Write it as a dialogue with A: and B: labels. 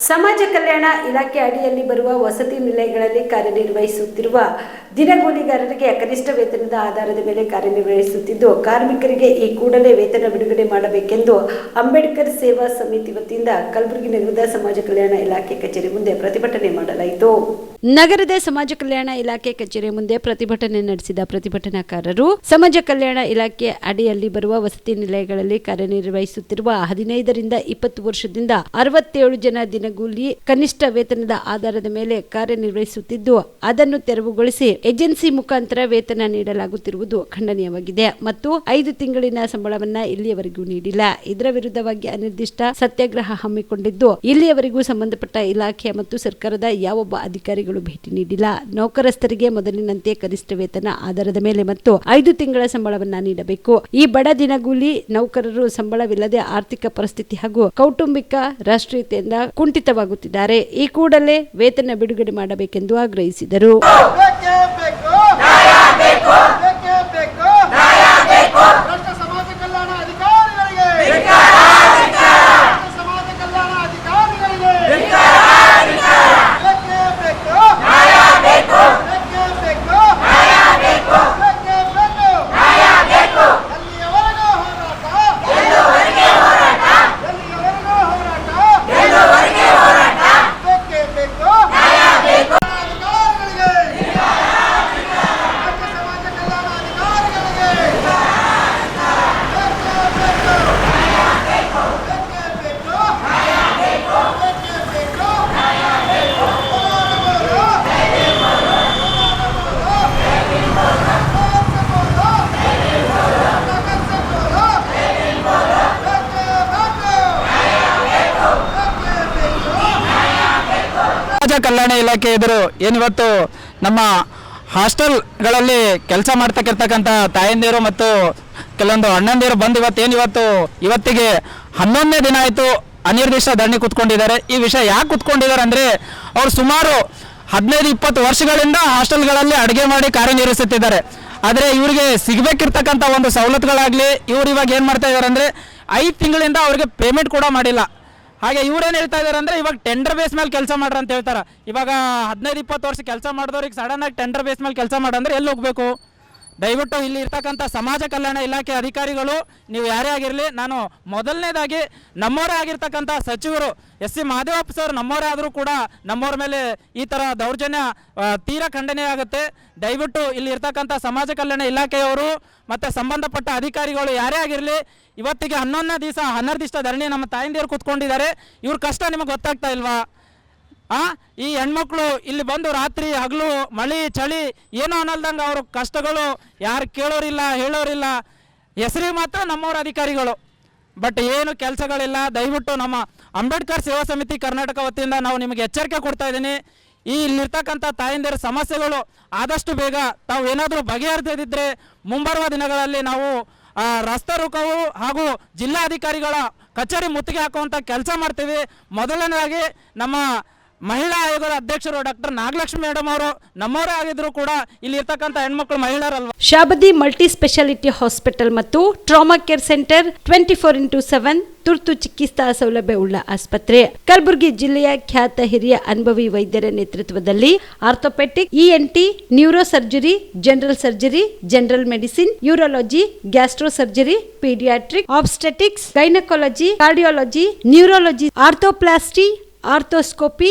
A: ಸಮಾಜ ಕಲ್ಯಾಣ ಇಲಾಖೆ ಅಡಿಯಲ್ಲಿ ಬರುವ ವಸತಿ ನಿಲಯಗಳಲ್ಲಿ ಕಾರ್ಯನಿರ್ವಹಿಸುತ್ತಿರುವ ದಿನಗೂಲಿಗಾರರಿಗೆ ಕನಿಷ್ಠ ವೇತನದ ಆಧಾರದ ಮೇಲೆ ಕಾರ್ಯನಿರ್ವಹಿಸುತ್ತಿದ್ದು, ಕಾರ್ಮಿಕರಿಗೆ ಈ ಕೂಡಲೇ ವೇತನ ಬಿಡುಗಡೆ ಮಾಡಬೇಕೆಂದು ಅಂಬೇಡ್ಕರ್ ಸೇವಾ ಸಮಿತಿ ವತಿಯಿಂದ ಕಲಬುರಗಿ ನಗರದ ಸಮಾಜ ಕಲ್ಯಾಣ ಇಲಾಖೆ ಕಚೇರಿ ಮುಂದೆ ಪ್ರತಿಭಟನೆ ಮಾಡಲಾಯಿತು. ನಗರದ ಸಮಾಜ ಕಲ್ಯಾಣ ಇಲಾಖೆ ಕಚೇರಿ ಮುಂದೆ ಪ್ರತಿಭಟನೆ ನಡೆಸಿದ ಪ್ರತಿಭಟನಾಕಾರರು, ಸಮಾಜ ಕಲ್ಯಾಣ ಇಲಾಖೆ ಅಡಿಯಲ್ಲಿ ಬರುವ ವಸತಿ ನಿಲಯಗಳಲ್ಲಿ ಕಾರ್ಯನಿರ್ವಹಿಸುತ್ತಿರುವ ಹದಿನೈದರಿಂದ ಇಪ್ಪತ್ತು ವರ್ಷದಿಂದ ಅರವತ್ತೇಳು ಜನ ದಿನಗೂಲಿ ಕನಿಷ್ಠ ವೇತನದ ಆಧಾರದ ಮೇಲೆ ಕಾರ್ಯನಿರ್ವಹಿಸುತ್ತಿದ್ದು, ಅದನ್ನು ತೆರವುಗೊಳಿಸಿ ಏಜೆನ್ಸಿ ಮುಖಾಂತರ ವೇತನ ನೀಡಲಾಗುತ್ತಿರುವುದು ಖಂಡನೀಯವಾಗಿದೆ. ಮತ್ತು ಐದು ತಿಂಗಳಿನ ಸಂಬಳವನ್ನ ಇಲ್ಲಿಯವರೆಗೂ ನೀಡಿಲ್ಲ. ಇದರ ವಿರುದ್ಧವಾಗಿ ಅನಿರ್ದಿಷ್ಟ ಸತ್ಯಾಗ್ರಹ ಹಮ್ಮಿಕೊಂಡಿದ್ದು, ಇಲ್ಲಿಯವರೆಗೂ ಸಂಬಂಧಪಟ್ಟ ಇಲಾಖೆ ಮತ್ತು ಸರ್ಕಾರದ ಯಾವೊಬ್ಬ ಅಧಿಕಾರಿಗಳು ಭೇಟಿ ನೀಡಿಲ್ಲ. ನೌಕರಸ್ಥರಿಗೆ ಮೊದಲಿನಂತೆ ಕನಿಷ್ಠ ವೇತನ ಆಧಾರದ ಮೇಲೆ ಮತ್ತು ಐದು ತಿಂಗಳ ಸಂಬಳವನ್ನ ನೀಡಬೇಕು. ಈ ಬಡ ದಿನಗೂಲಿ ನೌಕರರು ಸಂಬಳವಿಲ್ಲದೆ ಆರ್ಥಿಕ ಪರಿಸ್ಥಿತಿ ಹಾಗೂ ಕೌಟುಂಬಿಕ ರಾಷ್ಟ್ರೀಯತೆಯಿಂದ ಕುಂಠಿತವಾಗುತ್ತಿದ್ದಾರೆ ಈ ಕೂಡಲೇ ವೇತನ ಬಿಡುಗಡೆ ಮಾಡಬೇಕೆಂದು ಆಗ್ರಹಿಸಿದರು.
B: ಸಮಾಜ ಕಲ್ಯಾಣ
C: ಇಲಾಖೆ ಎದುರು ಏನಿವತ್ತು ನಮ್ಮ ಹಾಸ್ಟೆಲ್ಗಳಲ್ಲಿ ಕೆಲಸ ಮಾಡ್ತಕ್ಕಿರ್ತಕ್ಕಂಥ ತಾಯಂದಿರು ಮತ್ತು ಕೆಲವೊಂದು ಅಣ್ಣಂದಿರು ಬಂದು ಇವತ್ತು ಏನಿವತ್ತು, ಇವತ್ತಿಗೆ ಹನ್ನೊಂದನೇ ದಿನ ಆಯಿತು ಅನಿರ್ದಿಷ್ಟ ಧರಣಿ ಕೂತ್ಕೊಂಡಿದ್ದಾರೆ. ಈ ವಿಷಯ ಯಾಕೆ ಕೂತ್ಕೊಂಡಿದ್ದಾರೆ ಅಂದರೆ ಅವರು ಸುಮಾರು ಹದಿನೈದು, ಇಪ್ಪತ್ತು ವರ್ಷಗಳಿಂದ ಹಾಸ್ಟೆಲ್ಗಳಲ್ಲಿ ಅಡುಗೆ ಮಾಡಿ ಕಾರ್ಯನಿರ್ವಹಿಸುತ್ತಿದ್ದಾರೆ. ಆದರೆ ಇವರಿಗೆ ಸಿಗಬೇಕಿರ್ತಕ್ಕಂಥ ಒಂದು ಸವಲತ್ತುಗಳಾಗಲಿ, ಇವರು ಇವಾಗ ಏನು ಮಾಡ್ತಾ ಇದ್ದಾರೆ ಅಂದರೆ ಐದು ತಿಂಗಳಿಂದ ಅವರಿಗೆ ಪೇಮೆಂಟ್ ಕೂಡ ಮಾಡಿಲ್ಲ. ಹಾಗೆ ಇವ್ರೇನು ಹೇಳ್ತಾ ಇದಾರೆ ಅಂದ್ರೆ ಇವಾಗ ಟೆಂಡರ್ ಬೇಸ್ ಮೇಲೆ ಕೆಲಸ ಮಾಡ್ರಿ ಅಂತ ಹೇಳ್ತಾರೆ. ಇವಾಗ ಹದಿನೈದು, ಇಪ್ಪತ್ತು ವರ್ಷ ಕೆಲಸ ಮಾಡಿದವ್ರಿಗೆ ಸಡನ್ ಆಗಿ ಟೆಂಡರ್ ಬೇಸ್ ಮೇಲೆ ಕೆಲಸ ಮಾಡಂದ್ರೆ ಎಲ್ಲಿ ಹೋಗ್ಬೇಕು? ದಯವಿಟ್ಟು ಇಲ್ಲಿ ಇರ್ತಕ್ಕಂಥ ಸಮಾಜ ಕಲ್ಯಾಣ ಇಲಾಖೆ ಅಧಿಕಾರಿಗಳು, ನೀವು ಯಾರೇ ಆಗಿರಲಿ, ನಾನು ಮೊದಲನೇದಾಗಿ ನಮ್ಮವರೇ ಆಗಿರ್ತಕ್ಕಂಥ ಸಚಿವರು, ಎಸ್ ಸಿ ಮಹದೇವಪ್ಪ ಸರ್ ನಮ್ಮವರೇ ಆದರೂ ಕೂಡ ನಮ್ಮವ್ರ ಮೇಲೆ ಈ ಥರ ದೌರ್ಜನ್ಯ ತೀರ ಖಂಡನೆ ಆಗುತ್ತೆ. ದಯವಿಟ್ಟು ಇಲ್ಲಿ ಇರ್ತಕ್ಕಂಥ ಸಮಾಜ ಕಲ್ಯಾಣ ಇಲಾಖೆಯವರು ಮತ್ತು ಸಂಬಂಧಪಟ್ಟ ಅಧಿಕಾರಿಗಳು ಯಾರೇ ಆಗಿರಲಿ, ಇವತ್ತಿಗೆ ಹನ್ನೊಂದನೇ ದಿವಸ ಹನ್ನೆರಡು ಧರಣಿ ನಮ್ಮ ತಾಯಿಂದಿಯರು ಕೂತ್ಕೊಂಡಿದ್ದಾರೆ. ಇವ್ರ ಕಷ್ಟ ನಿಮಗೆ ಗೊತ್ತಾಗ್ತಾ ಇಲ್ವಾ? ಆ, ಈ ಹೆಣ್ಮಕ್ಳು ಇಲ್ಲಿ ಬಂದು ರಾತ್ರಿ ಹಗಲು, ಮಳಿ, ಚಳಿ, ಏನೋ ಅನ್ನಲ್ದಂಗೆ ಅವ್ರ ಕಷ್ಟಗಳು ಯಾರು ಕೇಳೋರಿಲ್ಲ, ಹೇಳೋರಿಲ್ಲ. ಹೆಸರಿಗೆ ಮಾತ್ರ ನಮ್ಮವ್ರ ಅಧಿಕಾರಿಗಳು. ಬಟ್ ಏನು ಕೆಲಸಗಳಿಲ್ಲ. ದಯವಿಟ್ಟು ನಮ್ಮ ಅಂಬೇಡ್ಕರ್ ಸೇವಾ ಸಮಿತಿ ಕರ್ನಾಟಕ ವತಿಯಿಂದ ನಾವು ನಿಮಗೆ ಎಚ್ಚರಿಕೆ ಕೊಡ್ತಾ ಇದ್ದೀನಿ. ಈ ಇಲ್ಲಿರ್ತಕ್ಕಂಥ ತಾಯಂದಿರ ಸಮಸ್ಯೆಗಳು ಆದಷ್ಟು ಬೇಗ ತಾವು ಏನಾದರೂ ಬಗೆಹರಿಸದಿದ್ದರೆ ಮುಂಬರುವ ದಿನಗಳಲ್ಲಿ ನಾವು ರಸ್ತೆ ರೋಕವು ಹಾಗೂ ಜಿಲ್ಲಾಧಿಕಾರಿಗಳ ಕಚೇರಿ ಮುತ್ತಿಗೆ ಹಾಕುವಂಥ ಕೆಲಸ ಮಾಡ್ತೀವಿ. ಮೊದಲನೇದಾಗಿ ನಮ್ಮ ಮಹಿಳಾ ಆಯೋಗದ ಅಧ್ಯಕ್ಷರು ಡಾಕ್ಟರ್ ನಾಗಲಕ್ಷ್ಮಿ ಮೇಡಮ್ ಅವರು ನಮ್ಮವರೇ ಆಗಿದ್ರು ಕೂಡ ಇಲ್ಲಿ ಇರ್ತಕ್ಕಂಥ ಹೆಣ್ಮಕ್ಳು ಮಹಿಳೆಯರಲ್ವ?
A: ಶಾಬದಿ ಮಲ್ಟಿ ಸ್ಪೆಷಾಲಿಟಿ ಹಾಸ್ಪಿಟಲ್ ಮತ್ತು trauma care centre twenty four into seven ತುರ್ತು ಚಿಕಿತ್ಸಾ ಸೌಲಭ್ಯವುಳ್ಳ ಆಸ್ಪತ್ರೆ. ಕಲಬುರಗಿ ಜಿಲ್ಲೆಯ ಖ್ಯಾತ ಹಿರಿಯ ಅನುಭವಿ ವೈದ್ಯರ ನೇತೃತ್ವದಲ್ಲಿ orthopaedic ENT neuro surgery general surgery, general medicine, urology, gastro surgery, paediatric, obstetrics, gynaecology, cardiology, neurology, arthroplasty, arthroscopy